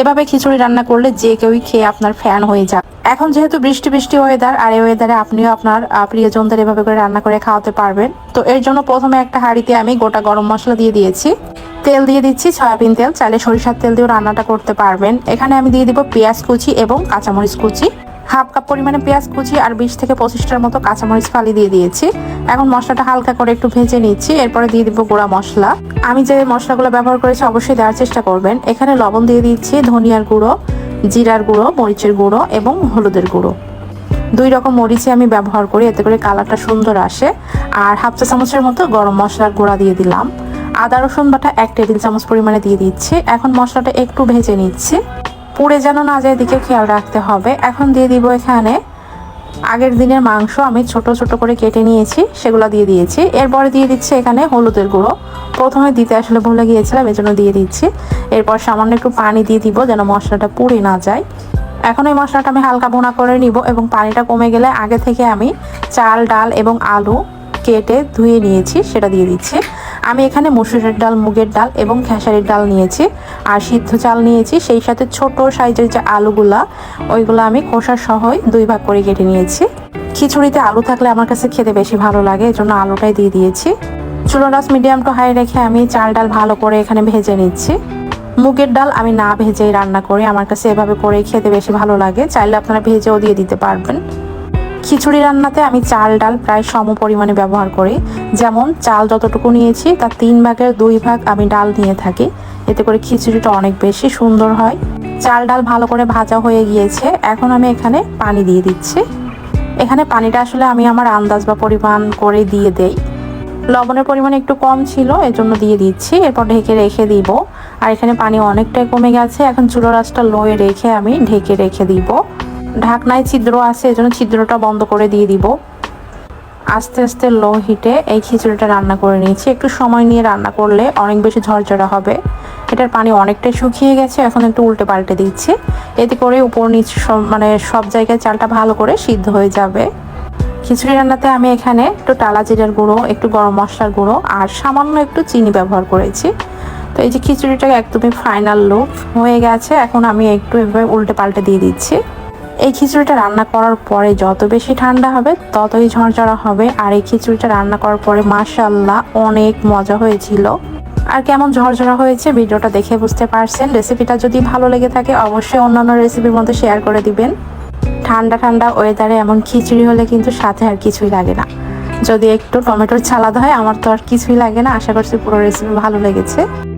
এভাবে খিচুড়ি রান্না করলে যে কেউই খেয়ে আপনার ফ্যান হয়ে যাবে। এখন যেহেতু বৃষ্টি বৃষ্টি ওয়েদার আর এই ওয়েদারে আপনিও আপনার প্রিয়জনদের এভাবে করে রান্না করে খাওয়াতে পারবেন। তো এর জন্য প্রথমে একটা হাঁড়িতে আমি গোটা গরম মশলা দিয়ে দিয়েছি। তেল দিয়ে দিচ্ছি সয়াবিন তেল, চাইলে সরিষার তেল দিয়েও রান্নাটা করতে পারবেন। এখানে আমি দিয়ে দিব পেঁয়াজ কুচি এবং কাঁচামরিচ কুচি। হাফ কাপ পরিমাণে পেঁয়াজ কুচি আর বিশ থেকে পঁচিশটার মতো কাঁচামরিচ ফালি দিয়ে দিয়েছি। এখন মশলাটা হালকা করে একটু ভেজে নিচ্ছি, এরপরে দিয়ে দিব গুঁড়া মশলা। আমি যে মশলাগুলো ব্যবহার করেছি অবশ্যই দেওয়ার চেষ্টা করবেন। এখানে লবণ দিয়ে দিচ্ছি ধনিয়ার গুঁড়ো, জিরার গুঁড়ো, মরিচের গুঁড়ো এবং হলুদের গুঁড়ো। দুই রকম মরিচই আমি ব্যবহার করি, এতে করে কালারটা সুন্দর আসে। আর হাফ চা চামচের মতো গরম মশলার গুঁড়া দিয়ে দিলাম। আদা, রসুন বাটা এক টেবিল চামচ পরিমাণে দিয়ে দিচ্ছি। এখন মশলাটা একটু ভেজে নিচ্ছি। পুড়ে যেন না যায় দিকে খেয়াল রাখতে হবে। এখন দিয়ে দিব এখানে আগের দিনের মাংস। আমি ছোট ছোট করে কেটে নিয়েছি, সেগুলো দিয়ে দিয়েছি। এরপরে দিয়ে দিচ্ছি এখানে হলুদের গুঁড়ো। প্রথমে দিতে আসলে ভুলে গিয়েছিলাম এজন্য দিয়ে দিচ্ছি। এরপর সামান্য একটু পানি দিয়ে দিব যেন মশলাটা পুড়ে না যায়। এখন এই মশলাটা আমি হালকা ভোনা করে নিব এবং পানিটা কমে গেলে আগে থেকে আমি চাল, ডাল এবং আলু কেটে ধুয়ে নিয়েছি, সেটা দিয়ে দিচ্ছি। আমি এখানে মসুরের ডাল, মুগের ডাল এবং খেসারির ডাল নিয়েছি। আর সিদ্ধ চাল নিয়েছি, সেই সাথে ছোট সাইজের যে আলুগুলা, ওইগুলো আমি খোসা সহই দুই ভাগ করে কেটে নিয়েছি। খিচুড়িতে আলু থাকলে আমার কাছে খেতে বেশি ভালো লাগে, এজন্য আলুটাই দিয়ে দিয়েছি। চুলো রাস মিডিয়াম টু হাই রেখে আমি চাল ডাল ভালো করে এখানে ভেজে নিচ্ছি। মুগের ডাল আমি না ভেজেই রান্না করি, আমার কাছে এভাবে করে খেতে বেশি ভালো লাগে, চাইলে আপনারা ভেজেও দিয়ে দিতে পারবেন। খিচুড়ি রান্নাতে আমি চাল, ডাল প্রায় সম পরিমাণে ব্যবহার করি। যেমন, চাল যতটুকু নিয়েছি তার তিন ভাগের দুই ভাগ আমি ডাল নিয়ে থাকি। এতে করে খিচুড়িটা অনেক বেশি সুন্দর হয়। চাল, ডাল ভালো করে ভাজা হয়ে গিয়েছে। এখন আমি এখানে পানি দিয়ে দিচ্ছি। এখানে পানিটা আসলে আমি আমার আন্দাজ বা পরিমাণ করে দিয়ে দেই। লবণের পরিমাণ একটু কম ছিল এর জন্য দিয়ে দিচ্ছি। এরপর ঢেকে রেখে দিব। আর এখানে পানি অনেকটাই কমে গেছে। এখন চুলো রাসটা লোয়ে রেখে আমি ঢেকে রেখে দিব। ঢাকনায় ছিদ্র আছে, এজন্য ছিদ্রটা বন্ধ করে দিয়ে দিব। আস্তে আস্তে লো হিটে এই খিচুড়িটা রান্না করে নিয়েছি। একটু সময় নিয়ে রান্না করলে অনেক বেশি ঝরঝরা হবে। এটার পানি অনেকটাই শুকিয়ে গেছে, এখন একটু উল্টে পাল্টে দিচ্ছি। এতে করে উপর নিচ মানে সব জায়গায় চালটা ভালো করে সিদ্ধ হয়ে যাবে। খিচুড়ি রান্নাতে আমি এখানে একটু টালা জিরার গুঁড়ো, একটু গরম মশলার গুঁড়ো আর সামান্য একটু চিনি ব্যবহার করেছি। তো এই যে খিচুড়িটা একদমই ফাইনাল লুক হয়ে গেছে, এখন আমি একটু এভাবে উল্টে পাল্টে দিয়ে দিচ্ছি। এই খিচুড়িটা রান্না করার পরে যত বেশি ঠান্ডা হবে, ততই ঝরঝরা হবে। আর এই খিচুড়িটা রান্না করার পরে মাশাল্লাহ অনেক মজা হয়েছিল। আর কেমন ঝরঝরা হয়েছে ভিডিওটা দেখে বুঝতে পারছেন। রেসিপিটা যদি ভালো লেগে থাকে, অবশ্যই অন্যান্য রেসিপির মধ্যে শেয়ার করে দিবেন। ঠান্ডা ঠান্ডা ওয়েদারে এমন খিচুড়ি হলে কিন্তু সাথে আর কিছুই লাগে না। যদি একটু টমেটোর ছালাদ হয়, আমার তো আর কিছুই লাগে না। আশা করছি পুরো রেসিপি ভালো লেগেছে।